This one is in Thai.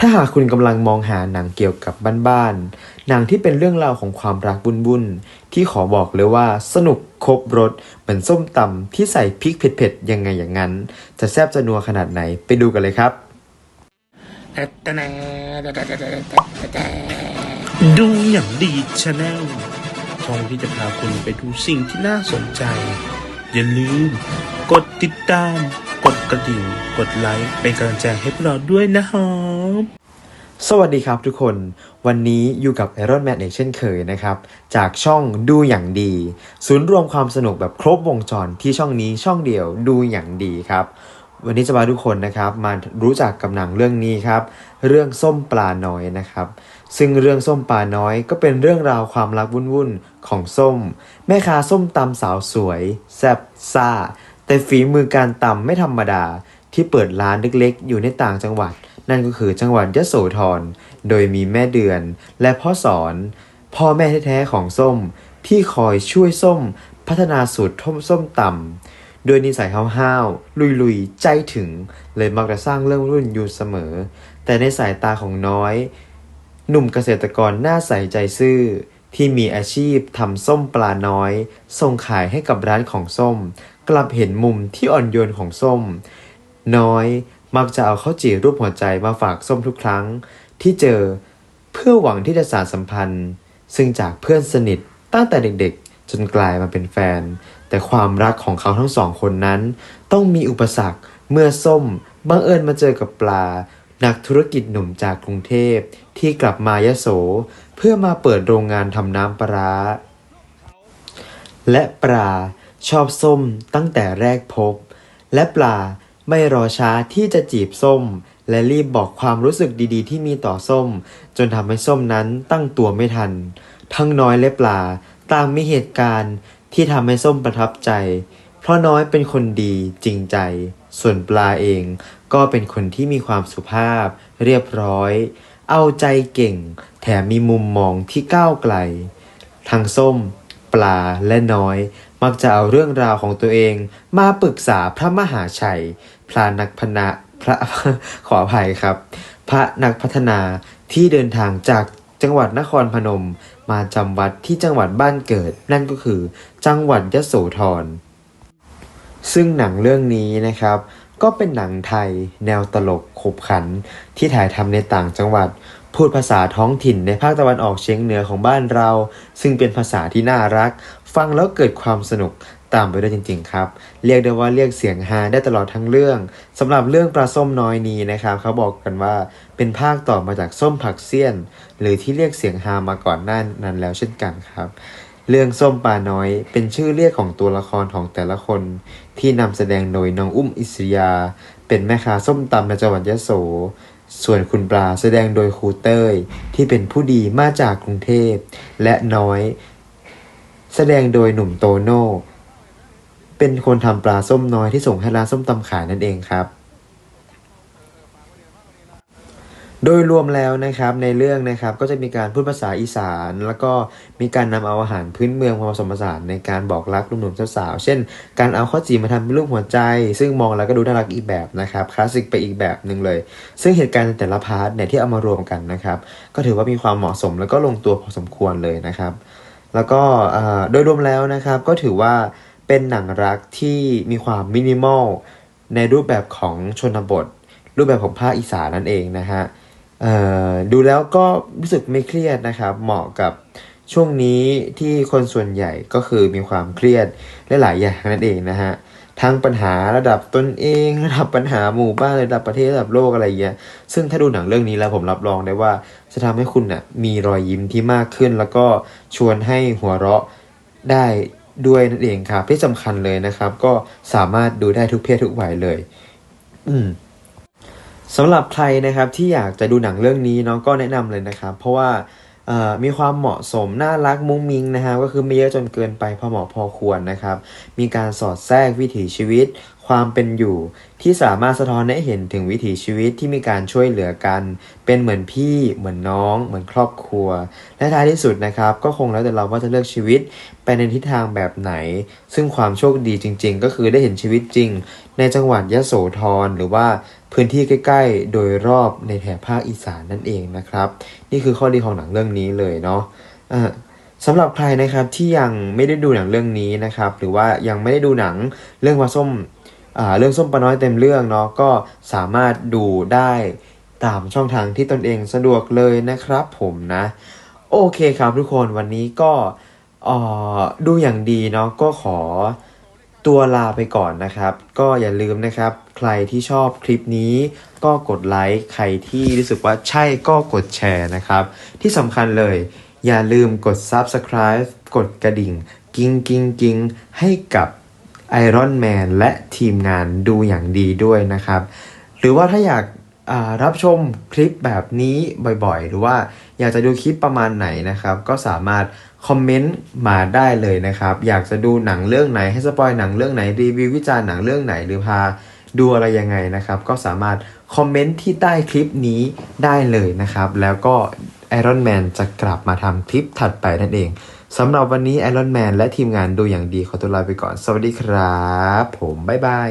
ถ้าหากคุณกำลังมองหาหนังเกี่ยวกับบ้านๆ หนังที่เป็นเรื่องราวของความรักบุญๆ ที่ขอบอกเลยว่าสนุกครบรสเหมือนส้มตำที่ใส่พริกเผ็ดๆ ยังไงอย่างนั้น จะแซ่บจะนัวขนาดไหนไปดูกันเลยครับ ดูอย่างดีชาแนลช่องที่จะพาคุณไปดูสิ่งที่น่าสนใจ อย่าลืมกดติดตาม กดกระดิ่ง กดไลค์เป็นกำลังใจให้พวกเราด้วยนะครับสวัสดีครับทุกคน วันนี้อยู่กับ Iron Man อีกเช่นเคยนะครับ จากช่องดูอย่างดี ศูนย์รวมความสนุกแบบครบวงจรที่ช่องนี้ช่องเดียวดูอย่างดีครับ วันนี้จะพาทุกคนนะครับมารู้จักกับหนังเรื่องนี้ครับ เรื่องส้มปลาน้อยนะครับ ซึ่งเรื่องส้มปลาน้อยก็เป็นเรื่องราวความรักวุ่นๆของส้ม แม่ค้าส้มตำสาวสวยแซ่บซ่า แต่ฝีมือการตำไม่ธรรมดาที่เปิดร้านเล็กๆ อยู่ในต่างจังหวัด นั่นก็คือจังหวัดยโสธร โดยมีแม่เดือนและพ่อสอน พ่อแม่แท้ๆของส้ม ที่คอยช่วยส้ม พัฒนาสูตรท่มส้มตำโดยนิสัยห้าวๆลุยๆ ใจถึง เลยมักจะสร้างเรื่องรุ่นอยู่เสมอ แต่ในสายตาของน้อย หนุ่มเกษตรกรหน้าใสใจซื่อที่มีอาชีพทำส้มปลาน้อย ส่งขายให้กับร้านของส้ม กลับเห็นมุมที่อ่อนโยนของส้ม น้อยมักจะเอาข้าวจี่รูปหัวใจมาฝากส้มทุกครั้ง ที่เจอเพื่อหวังที่จะสานสัมพันธ์ ซึ่งจากเพื่อนสนิทตั้งแต่เด็กๆ จนกลายมาเป็นแฟน แต่ความรักของเขาทั้งสองคนนั้น ต้องมีอุปสรรคเมื่อส้มบังเอิญมาเจอกับปลา นักธุรกิจหนุ่มจากกรุงเทพที่กลับมายโส เพื่อมาเปิดโรงงานทำน้ำปลาร้าและปลา ชอบส้มตั้งแต่แรกพบ และปลาไม่รอช้าที่จะจีบส้ม และรีบบอกความรู้สึกดีๆ ที่มีต่อส้ม จนทำให้ส้มนั้นตั้งตัวไม่ทัน ทั้งน้อยและปลาต่างมีเหตุการณ์ที่ทำให้ส้มประทับใจ เพราะน้อยเป็นคนดีจริงใจ ส่วนปลาเองก็เป็นคนที่มีความสุภาพ เรียบร้อย เอาใจเก่ง แถมมีมุมมองที่ก้าวไกล ทั้งส้ม ปลาและน้อย มักจะเอาเรื่องราวของตัวเอง มาปรึกษาพระมหาชัย พระนักพนาพระขออภัยครับ พระนักพัฒนาที่เดินทางจากจังหวัดนครพนม มาจำวัดที่จังหวัดบ้านเกิด นั่นก็คือจังหวัดยโสธร ซึ่งหนังเรื่องนี้นะครับ ก็เป็นหนังไทยแนวตลกขบขันที่ถ่ายทำในต่างจังหวัด พูดภาษาท้องถิ่นในภาคตะวันออกเฉียงเหนือของบ้านเรา ซึ่งเป็นภาษาที่น่ารัก ฟังแล้วเกิดความสนุกตามไปด้วยจริง ๆ ครับ เรียกได้ว่าเรียกเสียงฮาได้ตลอดทั้งเรื่องสำหรับเรื่องปลาส้มน้อยนี้นะครับ เขาบอกกันว่าเป็นภาคต่อมาจากส้มผักเสี้ยน หรือที่เรียกเสียงฮามาก่อนหน้านั้นแล้วเช่นกันครับเรื่องส้มปลาน้อยเป็นชื่อเรียกของตัวละครของแต่ละคน ที่นำแสดงโดยน้องอุ้มอิสริยา เป็นแม่ค้าส้มตำในจังหวัดยะโส ส่วนคุณปลาแสดงโดยครูเต้ยที่เป็นผู้ดีมาจากกรุงเทพ และน้อย แสดงโดยหนุ่มโตโน่ เป็นคนทำปลาส้มน้อยที่ส่งให้ร้านส้มตำขายนั่นเองครับ โดยรวมแล้วนะครับในเรื่องนะครับก็จะมีการพูดภาษาอีสาน แล้วก็มีการนำเอาอาหารพื้นเมืองมาผสมผสานในการบอกรักหนุ่มๆสาวๆเช่น การเอาข้าวจี่มาทำเป็นรูปหัวใจ ซึ่งมองแล้วก็ดูน่ารักอีกแบบนะครับคลาสสิกไปอีกแบบหนึ่งเลย ซึ่งเหตุการณ์ในแต่ละพาร์ทเนี่ยที่เอามารวมกันนะครับ ก็ถือว่ามีความเหมาะสมแล้วก็ลงตัวพอสมควรเลยนะครับ แล้วก็โดยรวมแล้วนะครับก็ถือว่าเป็นหนังรักที่มีความมินิมอลในรูปแบบของชนบท รูปแบบของภาคอีสานนั่นเองนะฮะดูแล้วก็รู้สึกไม่เครียดนะครับ เหมาะกับช่วงนี้ที่คนส่วนใหญ่ก็คือมีความเครียดและหลายอย่างนั่นเองนะฮะ ทั้งปัญหาระดับตนเอง ระดับปัญหาหมู่บ้านระดับประเทศระดับโลกอะไรเงี้ยซึ่งถ้าดูหนังเรื่องนี้แล้วผมรับรองได้ว่าจะทำให้คุณน่ะมีรอยยิ้มที่มากขึ้น แล้วก็ชวนให้หัวเราะได้ด้วยนั่นเองครับที่สำคัญเลยนะครับ ก็สามารถดูได้ทุกเพศทุกวัยเลย อืมสำหรับใครนะครับที่อยากจะดูหนังเรื่องนี้เนาะก็แนะนำเลยนะครับ เพราะว่า มีความเหมาะสมน่ารักมุ้งมิงนะฮะก็คือไม่เยอะจนเกินไปพอเหมาะพอควรนะครับ มีการสอดแทรกวิถีชีวิต ความเป็นอยู่ ที่สามารถสะท้อนให้เห็นถึงวิถีชีวิตที่มีการช่วยเหลือกัน เป็นเหมือนพี่ เหมือนน้อง เหมือนครอบครัว และท้ายที่สุดนะครับ ก็คงแล้วแต่เราว่าจะเลือกชีวิตไปในทิศทางแบบไหน ซึ่งความโชคดีจริง ๆ ก็คือได้เห็นชีวิตจริง ในจังหวัดยะโสธรหรือว่าพื้นที่ใกล้ ๆ โดยรอบในแถบภาคอีสานนั่นเองนะครับ นี่คือข้อดีของหนังเรื่องนี้เลยเนาะสำหรับใครนะครับที่ยังไม่ได้ดูหนังเรื่องนี้นะครับ หรือว่ายังไม่ได้ดูหนังเรื่องวาส้ม เรื่องส้มปลาน้อยเต็มเรื่องเนาะก็สามารถดูได้ตามช่องทางที่ตนเองสะดวกเลยนะครับผมนะ โอเคครับทุกคนวันนี้ก็ดูอย่างดีเนาะก็ขอตัวลาไปก่อนนะครับ ก็อย่าลืมนะครับ ใครที่ชอบคลิปนี้ ก็กดไลค์ใครที่รู้สึกว่าใช่ก็กดแชร์นะครับ ที่สำคัญเลย อย่าลืมกด Subscribe กดกระดิ่ง กิ้งกิ้งกิ้งให้กับ Iron Man และทีมงานดูอย่างดีด้วยนะครับ หรือว่าถ้าอยากรับชมคลิปแบบนี้บ่อยๆ หรือว่าอยากจะดูคลิปประมาณไหนนะครับ ก็สามารถคอมเมนต์มาได้เลยนะครับ อยากจะดูหนังเรื่องไหนให้สปอยหนังเรื่องไหนรีวิววิจารณ์หนังเรื่องไหนหรือพาดูอะไรยังไงนะครับ ก็สามารถคอมเมนต์ที่ใต้คลิปนี้ได้เลยนะครับ แล้วก็ Iron Man จะกลับมาทำคลิปถัดไปนั่นเอง สำหรับวันนี้ไอรอนแมนและทีมงานดูอย่างดีขอตัวลาไปก่อน สวัสดีครับ ผม บ๊ายบาย